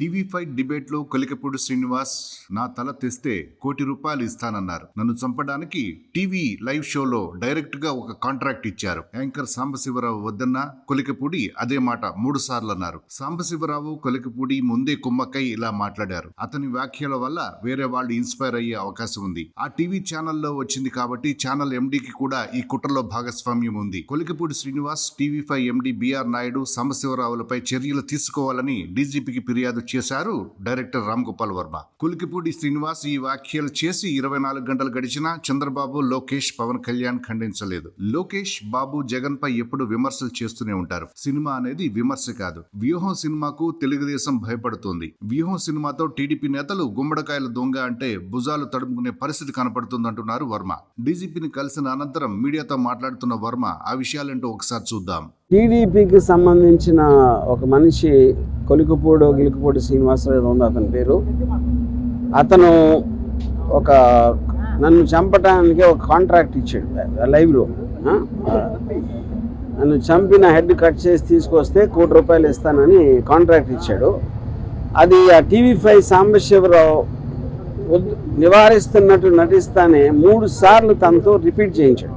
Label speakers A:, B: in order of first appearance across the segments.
A: TV fight డిబేట్లో కొలికపూడి శ్రీనివాస్ నా తల తెస్తే కోటి రూపాయలు ఇస్తానన్నారు. నన్ను చంపడానికి టీవీ లైవ్ షోలో డైరెక్ట్గా ఒక కాంట్రాక్ట్ ఇచ్చారు. యాంకర్ సాంబశివరావు వద్దన్న కొలికపూడి అదే మాట మూడు సార్లు అన్నారు. సాంబశివరావు కొలికపూడి ముందే కుమ్మక్కై ఇలా మాట్లాడారు. అతని వ్యాఖ్యల వల్ల వేరే వాళ్ళు ఇన్స్పైర్ అయ్యే అవకాశం ఉంది. ఆ టీవీ ఛానల్లో వచ్చింది కాబట్టి ఛానల్ ఎండీకి కూడా ఈ కుట్రలో భాగస్వామ్యం ఉంది. Kolikapudi Srinivas TV five MD BR Naidu సాంబశివరావులపై చర్యలు తీసుకోవాలని డీజీపీకి ఫిర్యాదు చేశారు డైరెక్టర్ రామ్ గోపాల్ వర్మ. కులికిపూడి శ్రీనివాస్ ఈ వ్యాఖ్యలు చేసి ఇరవై నాలుగు గంటలు గడిచినా చంద్రబాబు లోకేష్ పవన్ కళ్యాణ్ ఖండించలేదు. లోకేష్ బాబు జగన్ పై ఎప్పుడు విమర్శలు చేస్తూనే ఉంటారు. సినిమా అనేది విమర్శ కాదు. వ్యూహం సినిమాకు తెలుగుదేశం భయపడుతుంది. వ్యూహం సినిమాతో టీడీపీ నేతలు గుమ్మడికాయల దొంగ అంటే భుజాలు తడుముకునే పరిస్థితి కనపడుతుందంటున్నారు వర్మ. డీజీపీని కలిసిన అనంతరం మీడియాతో మాట్లాడుతున్న వర్మ ఆ విషయాలేంటో ఒకసారి చూద్దాం.
B: టీడీపీకి సంబంధించిన ఒక మనిషి కొలికపూడు గిలికపూడి శ్రీనివాసరావు ఏదో ఉంది అతని పేరు. అతను ఒక నన్ను చంపడానికి ఒక కాంట్రాక్ట్ ఇచ్చాడు లైవ్లో. నన్ను చంపిన హెడ్ కట్ చేసి తీసుకొస్తే కోటి రూపాయలు ఇస్తానని కాంట్రాక్ట్ ఇచ్చాడు. అది ఆ టీవీ ఫైవ్ సాంబశివరావు నివారిస్తున్నట్టు నటిస్తానే మూడు సార్లు తనతో రిపీట్ చేయించాడు.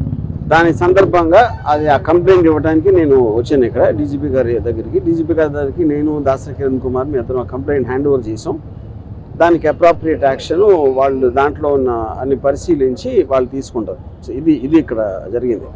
B: దాని సందర్భంగా అది ఆ కంప్లైంట్ ఇవ్వడానికి నేను వచ్చాను ఇక్కడ డీజీపీ గారి దగ్గరికి. డీజీపీ గారి దగ్గరికి నేను దాసరి కిరణ్ కుమార్ మీ అతను ఆ కంప్లైంట్ హ్యాండ్ ఓవర్ చేసాం దానికి అప్రాప్రియేట్ యాక్షన్ వాళ్ళు దాంట్లో ఉన్న అన్ని పరిశీలించి వాళ్ళు తీసుకుంటారు. సో ఇది ఇది ఇక్కడ జరిగింది.